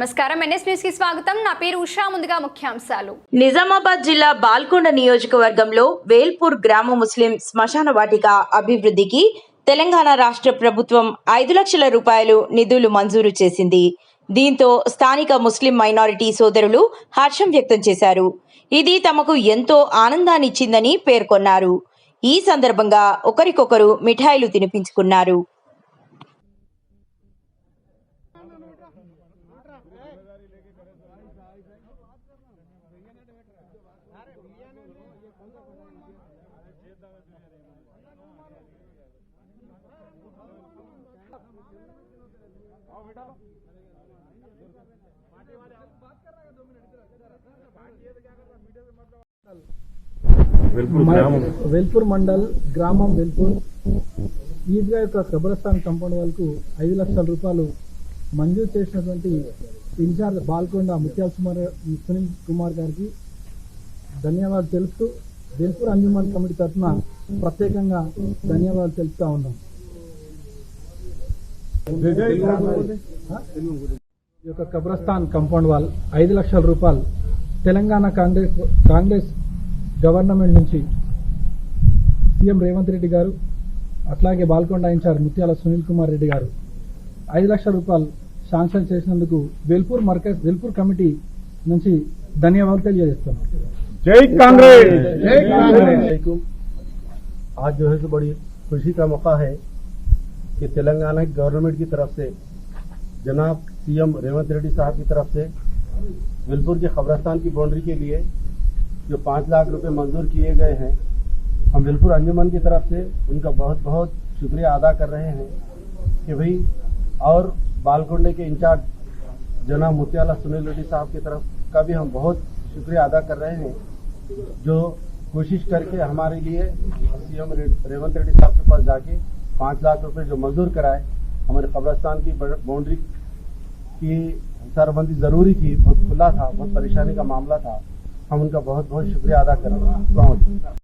నమస్కారం. ఎన్ఎస్ న్యూస్కి స్వాగతం. నా పేరు ఉషా. ముందుగా ముఖ్యాంశాలు. నిజామాబాద్ జిల్లా బాల్కొండ నియోజకవర్గంలో వేల్పూర్ గ్రామ ముస్లిం శ్మశాన వాటిక అభివృద్ధికి తెలంగాణ రాష్ట్ర ప్రభుత్వం ఐదు లక్షల రూపాయలు నిధులు మంజూరు చేసింది. దీంతో స్థానిక ముస్లిం మైనారిటీ సోదరులు హర్షం వ్యక్తం చేశారు. ఇది తమకు ఎంతో ఆనందాన్నిచ్చిందని పేర్కొన్నారు. ఈ సందర్భంగా ఒకరికొకరు మిఠాయిలు తినిపించుకున్నారు. వెల్పూర్ గ్రామం. వెల్పూర్ మండల్ గ్రామం వెల్పూర్. ఈద్గా యొక్క కబ్రస్థాన్ కంపౌండ్ వాళ్ళకు ఐదు లక్షల రూపాయలు మంజూరు చేసినటువంటి ఇన్ఛార్జ్ బాల్కొండ ముత్యాల సుమార్ సునీల్ కుమార్ గారికి ధన్యవాదాలు తెలుపుతూ వెల్పూర్ అంజుమన్ కమిటీ తరఫున ప్రత్యేకంగా ధన్యవాదాలు తెలుపుతా ఉన్నాం. ఈ యొక్క కబ్రస్థాన్ కంపౌండ్ వాల్ ఐదు లక్షల రూపాయలు తెలంగాణ కాంగ్రెస్ కాంగ్రెస్ గవర్నమెంట్ నుంచి సీఎం రేవంత్ రెడ్డి గారు అట్లాగే బాల్కొండ ఇన్ఛార్జ్ ముత్యాల సునీల్ కుమార్ రెడ్డి గారు ఐదు లక్షల రూపాయలు శాంక్షన్ చేసినందుకు వెల్పూర్ మర్కజ్ వెల్పూర్ కమిటీ నుంచి ధన్యవాదాలు తెలియజేస్తున్నాం జై కాంగ్రెస్ జై కాంగ్రెస్ वालेकुम आज जो है तो बड़ी खुशी का मौका है कि तेलंगाना की गवर्नमेंट की तरफ से जनाब सीएम रेवंत रेड्डी साहब की तरफ से विलपुर के खबरस्तान की बाउंड्री के लिए जो पाँच लाख रुपए मंजूर किए गए हैं हम विलपुर अंजुमन की तरफ से उनका बहुत बहुत शुक्रिया अदा कर रहे हैं कि भाई और बालकुंडे के इंचार्ज जना मुतियाला सुनील रेड्डी साहब की तरफ़ का भी हम बहुत शुक्रिया अदा कर रहे हैं, जो कोशिश करके हमारे लिए सीएम रेवंत रेड्डी साहब के पास जाके पाँच लाख रुपए जो मंजूर कराए, हमारे कब्रस्तान की बाउंड्री की हिसारबंदी ज़रूरी थी, बहुत खुला था, बहुत परेशानी का मामला था, हम उनका बहुत बहुत शुक्रिया अदा कर रहे हैं।